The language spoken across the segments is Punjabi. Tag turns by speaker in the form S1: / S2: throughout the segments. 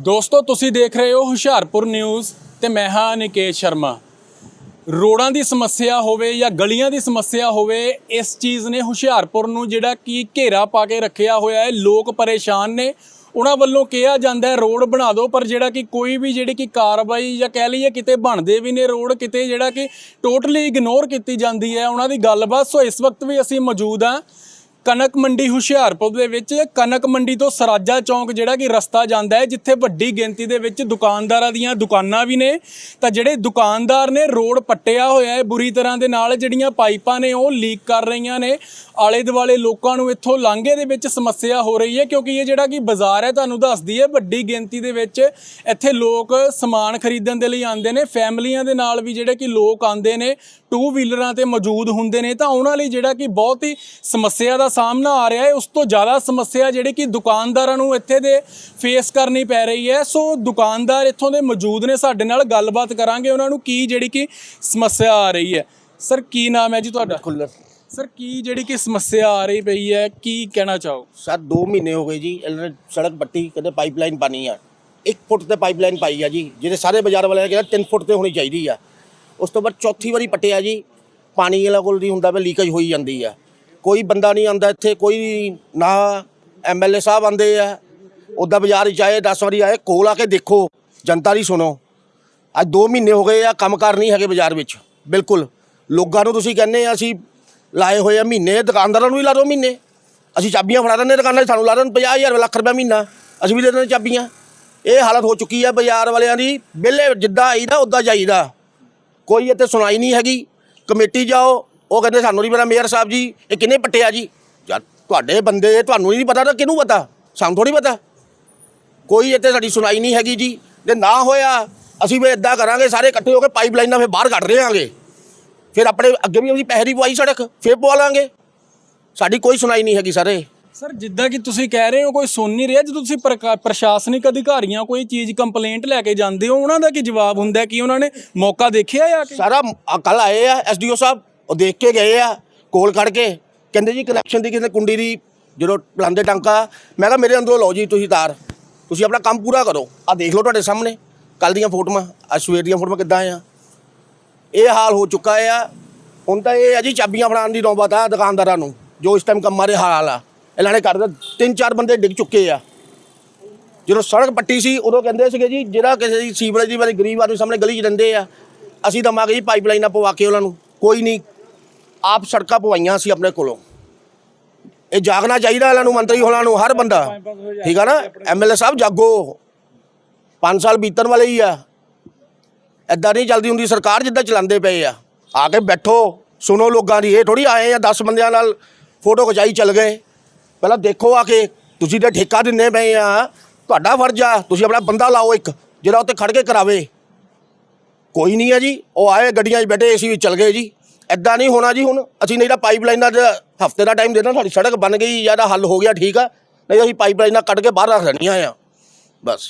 S1: ਦੋਸਤੋ, ਤੁਸੀਂ ਦੇਖ ਰਹੇ ਹੋ ਹੁਸ਼ਿਆਰਪੁਰ ਨਿਊਜ਼ ਤੇ ਮੈਂ ਹਾਂ ਨਿਕੇਸ਼ ਸ਼ਰਮਾ। ਰੋਡਾਂ ਦੀ ਸਮੱਸਿਆ ਹੋਵੇ ਜਾਂ ਗਲੀਆਂ ਦੀ ਸਮੱਸਿਆ ਹੋਵੇ, ਇਸ ਚੀਜ਼ ਨੇ ਹੁਸ਼ਿਆਰਪੁਰ ਨੂੰ ਜਿਹੜਾ ਕੀ ਘੇਰਾ ਪਾ ਕੇ ਰੱਖਿਆ ਹੋਇਆ ਹੈ। ਲੋਕ ਪਰੇਸ਼ਾਨ ਨੇ। ਉਹਨਾਂ ਵੱਲੋਂ ਕਿਹਾ ਜਾਂਦਾ ਹੈ, ਰੋਡ ਬਣਾ ਦਿਓ, ਪਰ ਜਿਹੜਾ ਕਿ ਕੋਈ ਵੀ ਜਿਹੜੀ ਕਿ ਕਾਰਵਾਈ ਜਾਂ ਕਹਿ ਲਈਏ ਕਿਤੇ ਬਣਦੇ ਵੀ ਨੇ ਰੋਡ, ਕਿਤੇ ਜਿਹੜਾ ਕਿ ਟੋਟਲੀ ਇਗਨੋਰ ਕੀਤੀ ਜਾਂਦੀ ਹੈ। ਉਹਨਾਂ ਦੀ ਗੱਲਬਾਤ। ਸੋ ਇਸ ਵਕਤ ਵੀ ਅਸੀਂ ਮੌਜੂਦ ਹਾਂ। ਕਣਕ ਮੰਡੀ ਹੁਸ਼ਿਆਰਪੁਰ ਦੇ ਵਿੱਚ ਕਣਕ ਮੰਡੀ ਤੋਂ ਸਰਾਜਾ ਚੌਂਕ ਜਿਹੜਾ ਕਿ ਰਸਤਾ ਜਾਂਦਾ ਹੈ, ਜਿੱਥੇ ਵੱਡੀ ਗਿਣਤੀ ਦੇ ਵਿੱਚ ਦੁਕਾਨਦਾਰਾਂ ਦੀਆਂ ਦੁਕਾਨਾਂ ਵੀ ਨੇ। ਤਾਂ ਜਿਹੜੇ ਦੁਕਾਨਦਾਰ ਨੇ, ਰੋਡ ਪੱਟਿਆ ਹੋਇਆ ਹੈ ਬੁਰੀ ਤਰ੍ਹਾਂ ਦੇ ਨਾਲ, ਜਿਹੜੀਆਂ ਪਾਈਪਾਂ ਨੇ ਉਹ ਲੀਕ ਕਰ ਰਹੀਆਂ ਨੇ। ਆਲੇ ਦੁਆਲੇ ਲੋਕਾਂ ਨੂੰ ਇੱਥੋਂ ਲਾਂਘੇ ਦੇ ਵਿੱਚ ਸਮੱਸਿਆ ਹੋ ਰਹੀ ਹੈ, ਕਿਉਂਕਿ ਇਹ ਜਿਹੜਾ ਕਿ ਬਾਜ਼ਾਰ ਹੈ, ਤੁਹਾਨੂੰ ਦੱਸਦੀ ਹੈ, ਵੱਡੀ ਗਿਣਤੀ ਦੇ ਵਿੱਚ ਇੱਥੇ ਲੋਕ ਸਮਾਨ ਖਰੀਦਣ ਦੇ ਲਈ ਆਉਂਦੇ ਨੇ। ਫੈਮਲੀਆਂ ਦੇ ਨਾਲ ਵੀ ਜਿਹੜੇ ਕਿ ਲੋਕ ਆਉਂਦੇ ਨੇ ਟੂ ਵੀਲਰਾਂ ਤੇ ਮੌਜੂਦ ਹੁੰਦੇ ਨੇ ਤਾਂ ਉਹਨਾਂ ਲਈ ਜਿਹੜਾ ਕਿ ਬਹੁਤ ਹੀ ਸਮੱਸਿਆ ਦਾ ਸਾਹਮਣਾ ਆ ਰਿਹਾ ਹੈ। ਉਸ ਤੋਂ ਜ਼ਿਆਦਾ ਸਮੱਸਿਆ ਜਿਹੜੀ ਕਿ ਦੁਕਾਨਦਾਰਾਂ ਨੂੰ ਇੱਥੇ ਦੇ ਫੇਸ ਕਰਨੀ ਪੈ ਰਹੀ ਹੈ। ਸੋ ਦੁਕਾਨਦਾਰ ਇੱਥੋਂ ਦੇ ਮੌਜੂਦ ਨੇ ਸਾਡੇ ਨਾਲ ਗੱਲਬਾਤ ਕਰਾਂਗੇ ਉਹਨਾਂ ਨੂੰ ਕੀ ਜਿਹੜੀ ਕਿ ਸਮੱਸਿਆ ਆ ਰਹੀ ਹੈ। ਸਰ ਕੀ ਨਾਮ ਹੈ ਜੀ ਤੁਹਾਡਾ?
S2: ਖੁੱਲਰ
S1: ਸਰ। ਕੀ ਜਿਹੜੀ ਕਿ ਸਮੱਸਿਆ ਆ ਰਹੀ ਪਈ ਹੈ ਕੀ ਕਹਿਣਾ ਚਾਹੋ?
S2: ਸਰ 2 ਮਹੀਨੇ ਹੋ ਗਏ ਜੀ ਇਹਨਾਂ ਨੇ ਸੜਕ ਪੱਟੀ ਕਹਿੰਦੇ ਪਾਈਪਲਾਈਨ ਪਾਣੀ ਆ। 1 ਫੁੱਟ ਤੇ ਪਾਈਪਲਾਈਨ ਪਾਈ ਆ ਜੀ ਜਿਹੜੇ ਸਾਰੇ ਬਾਜ਼ਾਰ ਵਾਲਿਆਂ ਨੇ ਕਿਹਾ 3 ਫੁੱਟ ਤੇ ਹੋਣੀ ਚਾਹੀਦੀ ਆ। ਉਸ ਤੋਂ ਬਾਅਦ ਚੌਥੀ ਵਾਰੀ ਪੱਟਿਆ ਜੀ, ਪਾਣੀ ਇਹਨਾਂ ਕੋਲ ਨਹੀਂ ਹੁੰਦਾ ਵੇ ਲੀਕੇਜ ਹੋਈ ਜਾਂਦੀ ਆ। ਕੋਈ ਬੰਦਾ ਨਹੀਂ ਆਉਂਦਾ ਇੱਥੇ, ਕੋਈ ਨਾ ਐਮਐਲਏ ਸਾਹਿਬ ਆਉਂਦੇ ਆ। ਉੱਦਾਂ ਬਾਜ਼ਾਰ ਵਿੱਚ ਆਏ 10 ਵਾਰੀ ਆਏ, ਕੋਲ ਆ ਕੇ ਦੇਖੋ, ਜਨਤਾ ਦੀ ਸੁਣੋ। ਅੱਜ 2 ਮਹੀਨੇ ਹੋ ਗਏ ਆ, ਕੰਮਕਾਰ ਨਹੀਂ ਹੈਗੇ ਬਾਜ਼ਾਰ ਵਿੱਚ। ਬਿਲਕੁਲ। ਲੋਕਾਂ ਨੂੰ ਤੁਸੀਂ ਕਹਿੰਦੇ ਆ, ਅਸੀਂ ਲਾਏ ਹੋਏ ਆ ਮਹੀਨੇ, ਦੁਕਾਨਦਾਰਾਂ ਨੂੰ ਵੀ ਲਾ ਦਿਓ ਮਹੀਨੇ। ਅਸੀਂ ਚਾਬੀਆਂ ਫੜਾ ਦਿੰਦੇ ਦੁਕਾਨਾਂ 'ਚ ਸਾਨੂੰ ਲਾ ਦੇਣ 50000 ਲੱਖ ਰੁਪਏ ਮਹੀਨਾ। ਅਸੀਂ ਵੀ ਦੇ ਦਿੰਦੇ ਚਾਬੀਆਂ। ਇਹ ਹਾਲਤ ਹੋ ਚੁੱਕੀ ਆ ਬਾਜ਼ਾਰ ਵਾਲਿਆਂ ਦੀ। ਵਿਹਲੇ ਜਿੱਦਾਂ ਆਈਦਾ ਉੱਦਾਂ ਜਾਈਦਾ। ਕੋਈ ਇੱਥੇ ਸੁਣਾਈ ਨਹੀਂ ਹੈਗੀ। ਕਮੇਟੀ ਜਾਓ, ਉਹ ਕਹਿੰਦੇ ਸਾਨੂੰ ਨਹੀਂ ਪਤਾ, ਮੇਅਰ ਸਾਹਿਬ ਜੀ, ਇਹ ਕਿਹਨੇ ਪੱਟਿਆ ਜੀ? ਯਾਰ, ਤੁਹਾਡੇ ਬੰਦੇ ਤੁਹਾਨੂੰ ਨਹੀਂ ਪਤਾ ਤਾਂ ਕਿਹਨੂੰ ਪਤਾ? ਸਾਨੂੰ ਥੋੜੀ ਪਤਾ। ਕੋਈ ਇੱਥੇ ਸਾਡੀ ਸੁਣਾਈ ਨਹੀਂ ਹੈਗੀ ਜੀ। ਜੇ ਨਾ ਹੋਇਆ, ਅਸੀਂ ਵੀ ਇਦਾਂ ਕਰਾਂਗੇ, ਸਾਰੇ ਇਕੱਠੇ ਹੋ ਕੇ ਪਾਈਪਲਾਈਨਾਂ ਫਿਰ ਬਾਹਰ ਕੱਢ ਰਹਾਂਗੇ ਫਿਰ ਆਪਣੇ ਅੱਗੇ ਵੀ ਅਸੀਂ ਪਹਿਰੀ ਪਵਾਈ ਸੜਕ, ਫਿਰ ਪਵਾ ਲਾਂਗੇ। ਸਾਡੀ ਕੋਈ ਸੁਣਾਈ ਨਹੀਂ ਹੈਗੀ, ਸਾਰੇ।
S1: ਸਰ, ਜਿੱਦਾਂ ਕਿ ਤੁਸੀਂ ਕਹਿ ਰਹੇ ਹੋ, ਕੋਈ ਸੁਣ ਨਹੀਂ ਰਿਹਾ। ਜਦੋਂ ਤੁਸੀਂ ਪ੍ਰਕਾ- ਪ੍ਰਸ਼ਾਸਨਿਕ ਅਧਿਕਾਰੀਆਂ ਕੋਈ ਚੀਜ਼ ਕੰਪਲੇਂਟ ਲੈ ਕੇ ਜਾਂਦੇ ਹੋ, ਉਹਨਾਂ ਦਾ ਕੀ ਜਵਾਬ ਹੁੰਦਾ ਕਿ ਉਹਨਾਂ ਨੇ ਮੌਕਾ ਦੇਖਿਆ ਆ ਕਿ
S2: ਸਾਰਾ ਕੱਲ ਆਏ ਆ ਐਸਡੀਓ ਸਾਹਿਬ, ਉਹ ਦੇਖ ਕੇ ਗਏ ਆ, ਕੋਲ ਕੱਢ ਕੇ। ਕਹਿੰਦੇ ਜੀ ਕਨੈਕਸ਼ਨ ਦੀ ਕਿਸੇ ਕੁੰਡੀ ਦੀ ਜਦੋਂ ਲਾਉਂਦੇ ਟਾਂਕਾ, ਮੈਂ ਕਿਹਾ, ਮੇਰੇ ਅੰਦਰੋਂ ਲਓ ਜੀ, ਤੁਸੀਂ ਤਾਰ। ਤੁਸੀਂ ਆਪਣਾ ਕੰਮ ਪੂਰਾ ਕਰੋ। ਆ ਦੇਖ ਲਓ ਤੁਹਾਡੇ ਸਾਹਮਣੇ। ਕੱਲ ਦੀਆਂ ਫੋਟੋਆਂ, ਅੱਜ ਸਵੇਰ ਦੀਆਂ ਫੋਟੋਆਂ ਕਿੱਦਾਂ ਆ ਇਹ ਹਾਲ ਹੋ ਚੁੱਕਾ ਆ। ਹੁਣ ਤਾਂ ਇਹ ਆ ਜੀ, ਚਾਬੀਆਂ ਫੜਾਉਣ ਦੀ ਨੌਬਤ ਆ ਦੁਕਾਨਦਾਰਾਂ ਨੂੰ, ਜੋ ਇਸ ਟਾਈਮ ਕੰਮਾਂ ਦੇ ਹਾਲ ਆ। ਇਹਨਾਂ ਨੇ ਕਰ ਤਿੰਨ ਚਾਰ ਬੰਦੇ ਡਿੱਗ ਚੁੱਕੇ ਆ। ਜਦੋਂ ਸੜਕ ਪੱਟੀ ਸੀ, ਉਦੋਂ ਕਹਿੰਦੇ ਸੀਗੇ ਜੀ, ਜਿਹੜਾ ਕਿਸੇ ਦੀ ਸੀਵਰੇਜ ਦੀ ਵਾਲੀ ਗਰੀਬ ਆਦਮੀ ਸਾਹਮਣੇ ਗਲੀ 'ਚ ਰਹਿੰਦੇ ਆ, ਅਸੀਂ ਤਾਂ ਦਵਾਂਗੇ ਜੀ ਪਾਈਪਲਾਈਨਾਂ ਪਵਾ ਕੇ ਉਹਨਾਂ ਨੂੰ, ਕੋਈ ਨਹੀਂ। ਆਪ ਸੜਕਾਂ ਪਵਾਈਆਂ ਸੀ ਆਪਣੇ ਕੋਲੋਂ। ਇਹ ਜਾਗਣਾ ਚਾਹੀਦਾ ਇਹਨਾਂ ਨੂੰ, ਮੰਤਰੀ ਹੋਣਾ ਨੂੰ, ਹਰ ਬੰਦਾ। ਠੀਕ ਆ ਨਾ? ਐਮਐਲਏ ਸਾਹਿਬ, ਜਾਗੋ। 5 ਸਾਲ ਬੀਤਣ ਵਾਲੇ ਹੀ ਆ। ਐਦਾਂ ਨਹੀਂ ਚੱਲਦੀ ਹੁੰਦੀ, ਸਰਕਾਰ ਜਿੱਦਾਂ ਚਲਾਉਂਦੇ ਪਏ ਆ। ਆ ਕੇ ਬੈਠੋ, ਸੁਣੋ ਲੋਕਾਂ ਦੀ। ਇਹ ਥੋੜੀ ਆਏ ਆ 10 ਬੰਦਿਆਂ ਨਾਲ ਫੋਟੋ ਖਿਚਾਈ ਚੱਲ ਗਏ। ਪਹਿਲਾਂ ਦੇਖੋ ਆ ਕੇ, ਤੁਸੀਂ ਤੇ ਠੇਕਾ ਦਿੰਦੇ ਪਏ ਆ। ਤੁਹਾਡਾ ਫਰਜ਼ ਆ, ਤੁਸੀਂ ਆਪਣਾ ਬੰਦਾ ਲਾਓ ਇੱਕ, ਜਿਹੜਾ ਉੱਤੇ ਖੜ ਕੇ ਕਰਾਵੇ। ਕੋਈ ਨਹੀਂ ਆ ਜੀ, ਉਹ ਆਏ ਗੱਡੀਆਂ 'ਚ ਬੈਠੇ, ਏਸੀ ਵਿੱਚ ਚੱਲ ਗਏ ਜੀ। ਐਦਾਂ ਨਹੀਂ ਹੋਣਾ ਜੀ ਹੁਣ, ਅਸੀਂ ਨਹੀਂ ਤਾਂ ਪਾਈਪਲਾਈਨਾਂ 'ਚ ਹਫ਼ਤੇ ਦਾ ਟਾਈਮ ਦੇਣਾ, ਸਾਡੀ ਸੜਕ ਬਣ ਗਈ, ਜਾਂ ਤਾਂ ਹੱਲ ਹੋ ਗਿਆ, ਠੀਕ ਆ। ਨਹੀਂ ਅਸੀਂ ਪਾਈਪਲਾਈਨਾਂ ਕੱਢ ਕੇ ਬਾਹਰ ਰੱਖ ਦੇਣੀਆਂ ਆ। ਬਸ।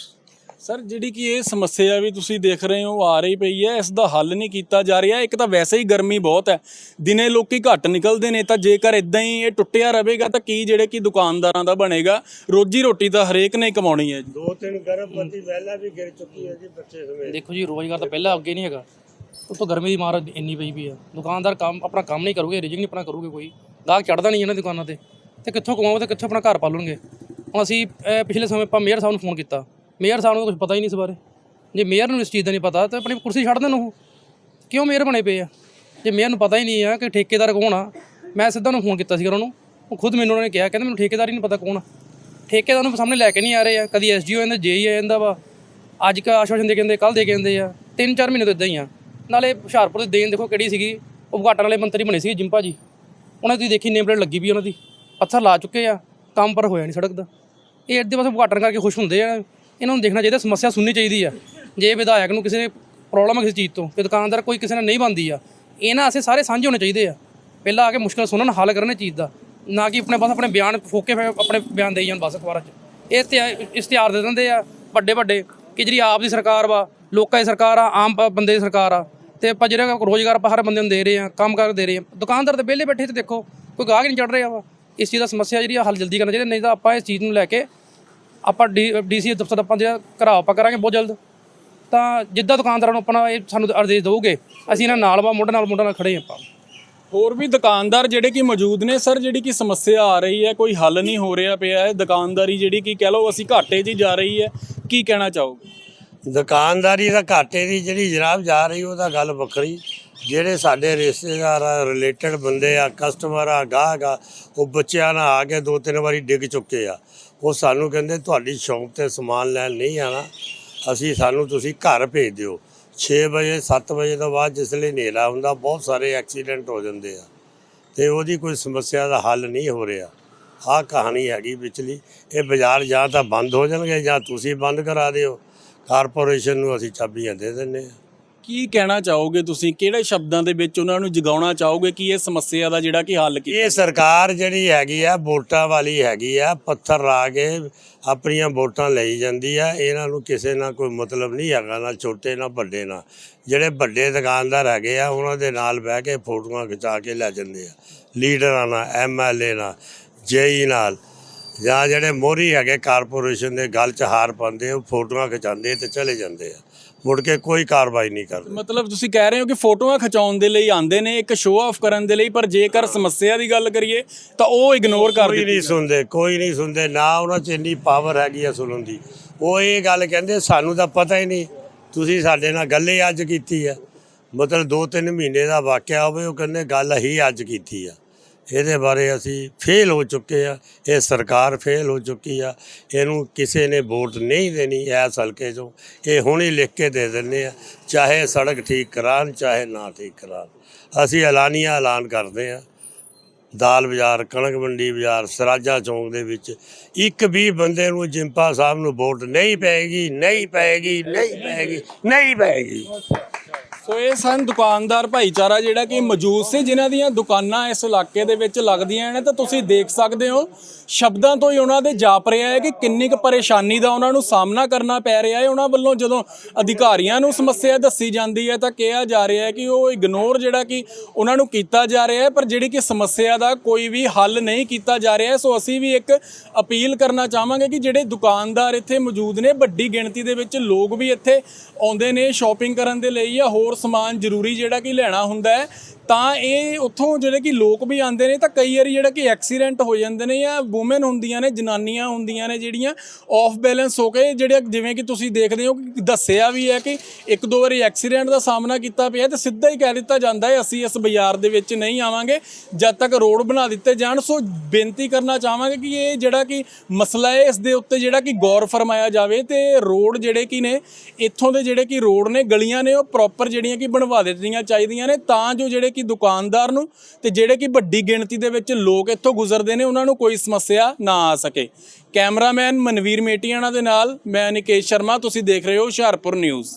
S1: ਸਰ ਜਿਹੜੀ ਕਿ ਇਹ ਸਮੱਸਿਆ ਵੀ ਤੁਸੀਂ ਦੇਖ ਰਹੇ ਹੋ ਆ ਰਹੀ ਪਈ ਹੈ ਇਸ ਦਾ ਹੱਲ ਨਹੀਂ ਕੀਤਾ ਜਾ ਰਿਹਾ। ਇੱਕ ਤਾਂ ਵੈਸੇ ਹੀ ਗਰਮੀ ਬਹੁਤ ਹੈ। ਦਿਨੇ ਲੋਕੀ ਘੱਟ ਨਿਕਲਦੇ ਨੇ ਤਾਂ ਜੇਕਰ ਇਦਾਂ ਹੀ ਇਹ ਟੁੱਟਿਆ ਰਹੇਗਾ ਤਾਂ ਕੀ ਜਿਹੜੇ ਕਿ ਦੁਕਾਨਦਾਰਾਂ ਦਾ ਬਣੇਗਾ? ਰੋਜੀ ਰੋਟੀ ਤਾਂ ਹਰੇਕ ਨੇ ਕਮਾਉਣੀ ਹੈ ਜੀ।
S3: ਦੋ ਤਿੰਨ ਗਰਭਵਤੀ ਪਹਿਲਾਂ ਵੀ ਗਿਰ ਚੁੱਕੀ ਹੈ ਜੀ ਬੱਚੇ ਸਮੇਤ।
S4: ਦੇਖੋ ਜੀ ਰੋਜ਼ਗਾਰ ਤਾਂ ਪਹਿਲਾਂ ਅੱਗੇ ਨਹੀਂ ਹੈਗਾ। ਉੱਤੋਂ ਗਰਮੀ ਦੀ ਮਾਰ ਇੰਨੀ ਪਈ ਵੀ ਆ। ਦੁਕਾਨਦਾਰ ਕੰਮ ਆਪਣਾ ਕੰਮ ਨਹੀਂ ਕਰੂਗੇ ਰਿਜਿਕ ਨਹੀਂ ਆਪਣਾ ਕਰੂਗੇ ਕੋਈ। ਗਾਹਕ ਚੜਦਾ ਨਹੀਂ ਇਹਨਾਂ ਦੁਕਾਨਾਂ ਤੇ। ਤੇ ਕਿੱਥੋਂ ਕਮਾਉਗੇ ਤੇ ਕਿੱਥੋਂ ਆਪਣਾ ਘਰ ਪਾਲਣਗੇ? ਹੁਣ ਅਸੀਂ ਅਹ, ਪਿਛਲੇ ਸਮੇਂ ਆਪਾਂ ਮੇਅਰ ਸਾਹਿਬ ਨੂੰ ਫੋਨ ਕੀਤਾ। ਮੇਅਰ ਸਾਹਿਬ ਨੂੰ ਕੁਝ ਪਤਾ ਹੀ ਨਹੀਂ ਇਸ ਬਾਰੇ। ਜੇ ਮੇਅਰ ਨੂੰ ਇਸ ਚੀਜ਼ ਦਾ ਨਹੀਂ ਪਤਾ, ਤਾਂ ਆਪਣੀ ਕੁਰਸੀ ਛੱਡ ਦੇਣ ਉਹ। ਕਿਉਂ ਮੇਅਰ ਬਣੇ ਪਏ ਆ? ਜੇ ਮੇਅਰ ਨੂੰ ਪਤਾ ਹੀ ਨਹੀਂ ਆ ਕਿ ਠੇਕੇਦਾਰ ਕੌਣ ਆ, ਮੈਂ ਸਿੱਧਾ ਉਹਨੂੰ ਫੋਨ ਕੀਤਾ ਸੀ ਉਹਨਾਂ ਨੂੰ। ਉਹ ਖੁਦ ਮੈਨੂੰ ਉਹਨਾਂ ਨੇ ਕਿਹਾ, ਕਹਿੰਦੇ ਮੈਨੂੰ ਠੇਕੇਦਾਰ ਹੀ ਨਹੀਂ ਪਤਾ ਕੌਣ ਆ। ਠੇਕੇਦਾਰ ਨੂੰ ਸਾਹਮਣੇ ਲੈ ਕੇ ਨਹੀਂ ਆ ਰਹੇ ਆ, ਕਦੀ ਐਸਡੀਓ ਆਂਦਾ ਜੇਈ ਆ ਜਾਂਦਾ ਵਾ। ਅੱਜ ਕਾ ਆਸ਼ਵਾਸਨ ਦੇ ਕਹਿੰਦੇ ਕੱਲ ਦੇ ਕੇ ਜਾਂਦੇ ਆ। ਤਿੰਨ ਚਾਰ ਮਹੀਨੇ ਤੋਂ ਇਦਾਂ ਹੀ ਆ। ਨਾਲੇ ਹੁਸ਼ਿਆਰਪੁਰ ਦੀ ਦੇਣ ਦੇਖੋ ਕਿਹੜੀ ਸੀਗੀ, ਉਦਘਾਟਨ ਵਾਲੇ ਮੰਤਰੀ ਬਣੇ ਸੀ ਜਿੰਪਾ ਜੀ। ਉਹਨਾਂ ਦੀ ਦੇਖੀ ਨੇਮ ਪਲੇਟ ਲੱਗੀ ਵੀ ਉਹਨਾਂ ਦੀ। ਪੱਥਰ ਲਾ ਚੁੱਕੇ ਆ, ਕੰਮ ਪਰ ਹੋਇਆ ਨਹੀਂ ਸੜਕ ਦਾ। ਇਹ ਅੱਧੇ ਪਾਸੇ ਉਦਘਾਟਨ ਕਰਕੇ ਖੁਸ਼ ਹੁੰਦੇ ਆ। ਇਹਨਾਂ ਨੂੰ ਦੇਖਣਾ ਚਾਹੀਦਾ, ਸਮੱਸਿਆ ਸੁਣਨੀ ਚਾਹੀਦੀ ਆ। ਜੇ ਵਿਧਾਇਕ ਨੂੰ ਕਿਸੇ ਨੇ ਪ੍ਰੋਬਲਮ ਹੈ ਕਿਸੇ ਚੀਜ਼ ਤੋਂ, ਤੇ ਦੁਕਾਨਦਾਰ ਕੋਈ ਕਿਸੇ ਨਾਲ ਨਹੀਂ ਬੰਦੀ ਆ ਇਹਨਾਂ ਅਸੀਂ ਸਾਰੇ ਸਾਂਝੇ ਹੋਣੇ ਚਾਹੀਦੇ ਆ। ਪਹਿਲਾਂ ਆ ਕੇ ਮੁਸ਼ਕਲ ਸੁਣਨ, ਹੱਲ ਕਰਨ ਇਹ ਚੀਜ਼ ਦਾ। ਨਾ ਕਿ ਆਪਣੇ ਬਸ ਆਪਣੇ ਬਿਆਨ ਫੋਕੇ ਫਿਰ ਆਪਣੇ ਬਿਆਨ ਦੇਈ ਜਾਣ ਬਸ ਅਖਬਾਰਾਂ 'ਚ। ਇਹ ਇਸ਼ਤਿਹਾ- ਇਸ਼ਤਿਹਾਰ ਦੇ ਦਿੰਦੇ ਆ ਵੱਡੇ ਵੱਡੇ ਕਿ ਜਿਹੜੀ ਆਪ ਦੀ ਸਰਕਾਰ ਵਾ, ਲੋਕਾਂ ਦੀ ਸਰਕਾਰ ਆ, ਆਮ ਬੰਦੇ ਦੀ ਸਰਕਾਰ ਆ। ਤੇ ਆਪਾਂ ਜਿਹੜਾ ਰੋਜ਼ਗਾਰ ਆਪਾਂ ਹਰ ਬੰਦੇ ਨੂੰ ਦੇ ਰਹੇ ਆ, ਕੰਮ ਕਰ ਦੇ ਰਹੇ ਆ। ਦੁਕਾਨਦਾਰ ਤੇ ਵਿਹਲੇ ਬੈਠੇ ਤੇ ਦੇਖੋ, ਕੋਈ ਗਾਹਕ ਨਹੀਂ ਚੜ ਰਿਹਾ ਵਾ। ਇਸ ਚੀਜ਼ ਦਾ ਸਮੱਸਿਆ ਜਿਹੜੀ ਆ ਹੱਲ ਜਲਦੀ ਕਰਨਾ ਚਾਹੀਦਾ, ਨਹੀਂ ਤਾਂ ਆਪਾਂ ਇਸ ਚੀਜ਼ ਨੂੰ ਲੈ ਕੇ ਆਪਾਂ ਡੀਸੀ ਦਫ਼ਤਰ ਆਪਾਂ ਜਿਹੜਾ ਘਰਾਓ ਆਪਾਂ ਕਰਾਂਗੇ ਬਹੁਤ ਜਲਦ। ਤਾਂ ਜਿੱਦਾਂ ਦੁਕਾਨਦਾਰਾਂ ਨੂੰ ਆਪਣਾ ਇਹ ਸਾਨੂੰ ਆਦੇਸ਼ ਦਊਗੇ ਅਸੀਂ ਇਹਨਾਂ ਨਾਲ ਵਾ ਮੁੰਡੇ ਨਾਲ ਮੁੰਡੇ ਨਾਲ ਖੜੇ ਆਪਾਂ।
S1: ਹੋਰ ਵੀ ਦੁਕਾਨਦਾਰ ਜਿਹੜੇ ਕਿ ਮੌਜੂਦ ਨੇ ਸਰ ਜਿਹੜੀ ਕਿ ਸਮੱਸਿਆ ਆ ਰਹੀ ਹੈ ਕੋਈ ਹੱਲ ਨਹੀਂ ਹੋ ਰਿਹਾ ਪਿਆ ਹੈ। ਦੁਕਾਨਦਾਰੀ ਜਿਹੜੀ ਕਿ ਕਹਿ ਲਓ ਅਸੀਂ ਘਾਟੇ 'ਚ ਹੀ ਜਾ ਰਹੀ ਹੈ ਕੀ ਕਹਿਣਾ ਚਾਹੋਗੇ?
S3: ਦੁਕਾਨਦਾਰੀ ਦਾ ਘਾਟੇ ਦੀ ਜਿਹੜੀ ਜਨਾਬ ਜਾ ਰਹੀ ਉਹ ਤਾਂ ਗੱਲ ਵੱਖਰੀ। ਜਿਹੜੇ ਸਾਡੇ ਰਿਸ਼ਤੇਦਾਰ ਆ ਰਿਲੇਟਡ ਬੰਦੇ ਆ ਕਸਟਮਰ ਆ, ਗਾਹਕ ਆ, ਉਹ ਬੱਚਿਆਂ ਨਾਲ ਆ ਕੇ ਦੋ ਤਿੰਨ ਵਾਰੀ ਡਿੱਗ ਚੁੱਕੇ ਆ। ਉਹ ਸਾਨੂੰ ਕਹਿੰਦੇ, ਤੁਹਾਡੀ ਸ਼ੌਪ ਤੇ ਸਮਾਨ ਲੈਣ ਨਹੀਂ ਆਣਾ। ਅਸੀਂ ਸਾਨੂੰ ਤੁਸੀਂ ਘਰ ਭੇਜ ਦਿਓ। 6 ਵਜੇ 7 ਵਜੇ ਤੋਂ ਬਾਅਦ ਜਿਸ ਲਈ ਹਨੇਰਾ ਹੁੰਦਾ, ਬਹੁਤ ਸਾਰੇ ਐਕਸੀਡੈਂਟ ਹੋ ਜਾਂਦੇ ਆ। ਤੇ ਉਹਦੀ ਕੋਈ ਸਮੱਸਿਆ ਦਾ ਹੱਲ ਨਹੀਂ ਹੋ ਰਿਹਾ। ਆਹ ਕਹਾਣੀ ਹੈਗੀ ਵਿਚਲੀ। ਇਹ ਬਾਜ਼ਾਰ ਜਾਂ ਤਾਂ ਬੰਦ ਹੋ ਜਾਣਗੇ ਜਾਂ ਤੁਸੀਂ ਬੰਦ ਕਰਾ ਦਿਓ। ਕਾਰਪੋਰੇਸ਼ਨ ਨੂੰ ਅਸੀਂ ਚਾਬੀਆਂ ਦੇ ਦਿੰਨੇ ਆ।
S1: ਕੀ ਕਹਿਣਾ ਚਾਹੋਗੇ ਤੁਸੀਂ? ਕਿਹੜੇ ਸ਼ਬਦਾਂ ਦੇ ਵਿੱਚ ਉਹਨਾਂ ਨੂੰ ਜਗਾਉਣਾ ਚਾਹੋਗੇ ਕਿ ਇਹ ਸਮੱਸਿਆ ਦਾ ਜਿਹੜਾ ਕਿ ਹੱਲ ਕੀਤਾ
S3: ਇਹ ਸਰਕਾਰ ਜਿਹੜੀ ਹੈਗੀ ਆ ਵੋਟਾਂ ਵਾਲੀ ਹੈਗੀ ਆ ਪੱਥਰ ਲਾ ਕੇ ਆਪਣੀਆਂ ਵੋਟਾਂ ਲਈ ਜਾਂਦੀ ਆ। ਇਹਨਾਂ ਨੂੰ ਕਿਸੇ ਨਾਲ ਕੋਈ ਮਤਲਬ ਨਹੀਂ ਹੈਗਾ ਨਾ ਛੋਟੇ ਨਾ ਵੱਡੇ ਨਾਲ। ਜਿਹੜੇ ਵੱਡੇ ਦੁਕਾਨਦਾਰ ਹੈਗੇ ਆ ਉਹਨਾਂ ਦੇ ਨਾਲ ਬਹਿ ਕੇ ਫੋਟੋਆਂ ਖਿਚਾ ਕੇ ਲੈ ਜਾਂਦੇ ਆ। ਲੀਡਰਾਂ ਨਾਲ ਐਮਐਲਏ ਨਾਲ ਜੇਈ ਨਾਲ ਜਾਂ ਜਿਹੜੇ ਮੋਹਰੀ ਹੈਗੇ ਕਾਰਪੋਰੇਸ਼ਨ ਦੇ ਗੱਲ 'ਚ ਹਾਰ ਪਾਉਂਦੇ ਉਹ ਫੋਟੋਆਂ ਖਿਚਾਉਂਦੇ ਤੇ ਚਲੇ ਜਾਂਦੇ ਆ। ਮੁੜ ਕੇ ਕੋਈ ਕਾਰਵਾਈ ਨਹੀਂ ਕਰਦੇ
S1: ਮਤਲਬ ਤੁਸੀਂ ਕਹਿ ਰਹੇ ਹੋ ਕਿ ਫੋਟੋਆਂ ਖਿਚਾਉਣ ਦੇ ਲਈ ਆਉਂਦੇ ਨੇ ਇੱਕ ਸ਼ੋਅ ਆਫ ਕਰਨ ਦੇ ਲਈ ਪਰ ਜੇਕਰ ਸਮੱਸਿਆ ਦੀ ਗੱਲ ਕਰੀਏ ਤਾਂ ਉਹ ਇਗਨੋਰ ਕਰ
S3: ਕੋਈ ਨਹੀਂ ਸੁਣਦੇ ਕੋਈ ਨਹੀਂ ਸੁਣਦੇ ਨਾ ਉਹਨਾਂ 'ਚ ਇੰਨੀ ਪਾਵਰ ਹੈਗੀ ਆ ਸੁਣਨ ਦੀ। ਉਹ ਇਹ ਗੱਲ ਕਹਿੰਦੇ ਸਾਨੂੰ ਤਾਂ ਪਤਾ ਹੀ ਨਹੀਂ ਤੁਸੀਂ ਸਾਡੇ ਨਾਲ ਗੱਲ ਹੀ ਅੱਜ ਕੀਤੀ ਆ। ਮਤਲਬ 2-3 ਮਹੀਨੇ ਦਾ ਵਾਕਿਆ ਹੋਵੇ ਉਹ ਕਹਿੰਦੇ ਗੱਲ ਹੀ ਅੱਜ ਕੀਤੀ ਆ। ਇਹਦੇ ਬਾਰੇ ਅਸੀਂ ਫੇਲ ਹੋ ਚੁੱਕੇ ਆ, ਇਹ ਸਰਕਾਰ ਫੇਲ ਹੋ ਚੁੱਕੀ ਆ, ਇਹਨੂੰ ਕਿਸੇ ਨੇ ਵੋਟ ਨਹੀਂ ਦੇਣੀ ਐਸ ਹਲਕੇ 'ਚੋਂ। ਇਹ ਹੁਣ ਹੀ ਲਿਖ ਕੇ ਦੇ ਦਿੰਦੇ ਆ, ਚਾਹੇ ਸੜਕ ਠੀਕ ਕਰਾਉਣ, ਚਾਹੇ ਨਾ ਠੀਕ ਕਰਾਉਣ। ਅਸੀਂ ਐਲਾਨੀਆ ਐਲਾਨ ਕਰਦੇ ਆ। ਦਾਲ ਬਾਜ਼ਾਰ, ਕਣਕ ਮੰਡੀ ਬਾਜ਼ਾਰ, ਸਰਾਜਾ ਚੌਂਕ ਦੇ ਵਿੱਚ ਇੱਕ ਵੀ ਬੰਦੇ ਨੂੰ ਜਿੰਪਾ ਸਾਹਿਬ ਨੂੰ ਵੋਟ ਨਹੀਂ ਪਏਗੀ ਨਹੀਂ ਪਏਗੀ ਨਹੀਂ ਪਏਗੀ ਨਹੀਂ ਪਏਗੀ।
S1: ਸੋ ਇਹ ਸਨ ਦੁਕਾਨਦਾਰ ਭਾਈਚਾਰਾ ਜਿਹੜਾ ਕਿ ਮੌਜੂਦ ਸੀ, ਜਿਨ੍ਹਾਂ ਦੀਆਂ ਦੁਕਾਨਾਂ ਇਸ ਇਲਾਕੇ ਦੇ ਵਿੱਚ ਲੱਗਦੀਆਂ ਨੇ, ਤਾਂ ਤੁਸੀਂ ਦੇਖ ਸਕਦੇ ਹੋ, ਸ਼ਬਦਾਂ ਤੋਂ ਹੀ ਉਹਨਾਂ ਦੇ ਜਾਪ ਰਿਹਾ ਹੈ ਕਿ ਕਿੰਨੀ ਕੁ ਪਰੇਸ਼ਾਨੀ ਦਾ ਉਹਨਾਂ ਨੂੰ ਸਾਹਮਣਾ ਕਰਨਾ ਪੈ ਰਿਹਾ ਹੈ। ਉਹਨਾਂ ਵੱਲੋਂ ਜਦੋਂ ਅਧਿਕਾਰੀਆਂ ਨੂੰ ਸਮੱਸਿਆ ਦੱਸੀ ਜਾਂਦੀ ਹੈ, ਤਾਂ ਕਿਹਾ ਜਾ ਰਿਹਾ ਹੈ ਕਿ ਉਹ ਇਗਨੋਰ ਜਿਹੜਾ ਕਿ ਉਹਨਾਂ ਨੂੰ ਕੀਤਾ ਜਾ ਰਿਹਾ ਹੈ, ਪਰ ਜਿਹੜੀ ਕਿ ਸਮੱਸਿਆ ਦਾ ਕੋਈ ਵੀ ਹੱਲ ਨਹੀਂ ਕੀਤਾ ਜਾ ਰਿਹਾ ਸੋ ਅਸੀਂ ਵੀ ਇੱਕ ਅਪੀਲ ਕਰਨਾ ਚਾਹਾਂਗੇ ਕਿ ਜਿਹੜੇ ਦੁਕਾਨਦਾਰ ਇੱਥੇ ਮੌਜੂਦ ਨੇ, ਵੱਡੀ ਗਿਣਤੀ ਦੇ ਵਿੱਚ ਲੋਕ ਵੀ ਇੱਥੇ ਆਉਂਦੇ ਨੇ ਸ਼ਾਪਿੰਗ ਕਰਨ ਦੇ ਲਈ ਜਾਂ ਹੋਰ ਹੋਰ ਸਮਾਨ ਜ਼ਰੂਰੀ ਜਿਹੜਾ ਕਿ ਲੈਣਾ ਹੁੰਦਾ ਹੈ ਤਾਂ ਇਹ ਉੱਥੋਂ ਜਿਹੜੇ ਕਿ ਲੋਕ ਵੀ ਆਉਂਦੇ ਨੇ, ਤਾਂ ਕਈ ਵਾਰੀ ਜਿਹੜਾ ਕਿ ਐਕਸੀਡੈਂਟ ਹੋ ਜਾਂਦੇ ਨੇ ਜਾਂ ਔਮਨ ਹੁੰਦੀਆਂ ਨੇ, ਜਨਾਨੀਆਂ ਹੁੰਦੀਆਂ ਨੇ ਜਿਹੜੀਆਂ ਆਫ ਬੈਲੈਂਸ ਹੋ ਕੇ ਜਿਹੜੇ ਜਿਵੇਂ ਕਿ ਤੁਸੀਂ ਦੇਖਦੇ ਹੋ ਕਿ ਦੱਸਿਆ ਵੀ ਹੈ ਕਿ ਇੱਕ ਦੋ ਵਾਰੀ ਐਕਸੀਡੈਂਟ ਦਾ ਸਾਹਮਣਾ ਕੀਤਾ ਪਿਆ ਤੇ ਸਿੱਧਾ ਹੀ ਕਹਿ ਦਿੱਤਾ ਜਾਂਦਾ ਹੈ, ਅਸੀਂ ਇਸ ਬਾਜ਼ਾਰ ਦੇ ਵਿੱਚ ਨਹੀਂ ਆਵਾਂਗੇ, ਜਦ ਤੱਕ ਰੋਡ ਬਣਾ ਦਿੱਤੇ ਜਾਣ। ਸੋ ਬੇਨਤੀ ਕਰਨਾ ਚਾਹਾਂਗੇ ਕਿ ਇਹ ਜਿਹੜਾ ਕਿ ਮਸਲਾ ਹੈ, ਇਸ ਦੇ ਉੱਤੇ ਜਿਹੜਾ ਕਿ ਗੌਰ ਫਰਮਾਇਆ ਜਾਵੇ ਤੇ ਰੋਡ ਜਿਹੜੇ ਕਿ ਨੇ, ਇੱਥੋਂ ਦੇ ਜਿਹੜੇ ਕਿ ਰੋਡ ਨੇ, ਗਲੀਆਂ ਨੇ, ਉਹ ਪ੍ਰੋਪਰ ਜਿਹੜੀਆਂ ਕਿ ਬਣਵਾ ਦਿੱਤੀਆਂ ਚਾਹੀਦੀਆਂ ਨੇ, ਤਾਂ ਜੋ ਜਿਹੜੇ ਕਿ ਦੁਕਾਨਦਾਰ ਨੂੰ ਤੇ ਜਿਹੜੇ ਕਿ ਵੱਡੀ ਗਿਣਤੀ ਦੇ ਵਿੱਚ ਲੋਕ ਇੱਥੋਂ ਗੁਜ਼ਰਦੇ ਨੇ, ਉਹਨਾਂ ਨੂੰ ਕੋਈ ਸਮੱਸਿਆ ਨਾ ਆ ਸਕੇ। ਕੈਮਰਾਮੈਨ ਮਨਵੀਰ ਮੇਟੀਆਣਾ ਦੇ ਨਾਲ, ਮੈਂ ਨਿਕੇਸ਼ ਸ਼ਰਮਾ, ਤੁਸੀਂ ਦੇਖ ਰਹੇ ਹੋ ਹੁਸ਼ਿਆਰਪੁਰ ਨਿਊਜ਼।